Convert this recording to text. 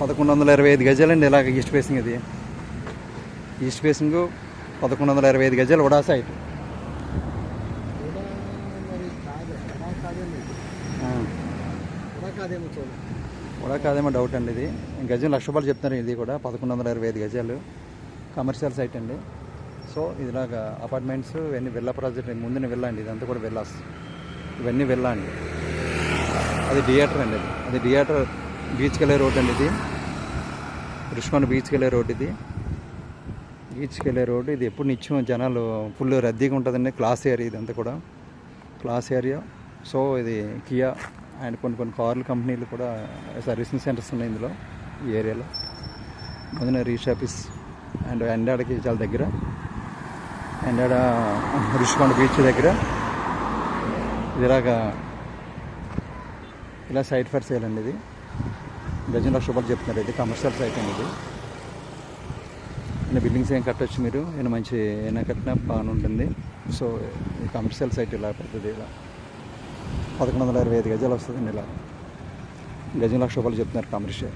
పదకొండు వందల ఇరవై ఐదు గజాలండి ఇలాగ ఈస్ట్ ఫేసింగ్ ఇది. ఈస్ట్ ఫేసింగ్ పదకొండు వందల ఇరవై ఐదు గజాలు వడా సైట్. కూడా కాదేమో డౌట్ అండి ఇది. గజం లక్ష రూపాయలు చెప్తున్నారు ఇది కూడా పదకొండు వందల ఇరవై ఐదు గజాలు. కమర్షియల్ సైట్ అండి. సో ఇదిలాగా అపార్ట్మెంట్స్ ఇవన్నీ విల్లా ప్రాజెక్ట్ ముందున విల్లా అండి ఇదంతా కూడా విల్లాస్ ఇవన్నీ విల్లా అండి. అది థియేటర్ అండి అది. థియేటర్ బీచ్కి వెళ్ళే రోడ్ అండి ఇది. రుష్మన్ బీచ్కి వెళ్ళే రోడ్ ఇది. బీచ్కి వెళ్ళే రోడ్ ఇది ఎప్పుడు నిత్యం జనాలు ఫుల్ రద్దీగా ఉంటుందండి. క్లాస్ ఏరియా ఇదంతా కూడా. Class area. సో ఇది కియా అండ్ కొన్ని కొన్ని కార్ల కంపెనీలు కూడా సర్వీసింగ్ సెంటర్స్ ఉన్నాయి ఇందులో ఈ ఏరియాలో. ముందున రీచ్ ఆఫీస్ అండ్ ఎండాడకి చాలా దగ్గర. ఎండాడ రుషికొండ బీచ్ దగ్గర. ఇది ఇలాగా ఇలా సైడ్ ఫర్ సేల్ అండి ఇది. గజం లక్ష రూపాయలు చెప్తున్నారు. ఇది కమర్షియల్ సైట్ అండి ఇది. బిల్డింగ్స్ ఏం కట్టొచ్చు మీరు? నేను మంచి ఏమైనా కట్టినా బాగానే ఉంటుంది. సో ఈ కమర్షియల్ సైట్ ఇలా పెద్దది ఇలా. పదకొండు వందల ఇరవై ఐదు గజాలు వస్తుందండి ఇలా. గజం లక్ష రూపాయలు చెప్తున్నారు కమర్షియల్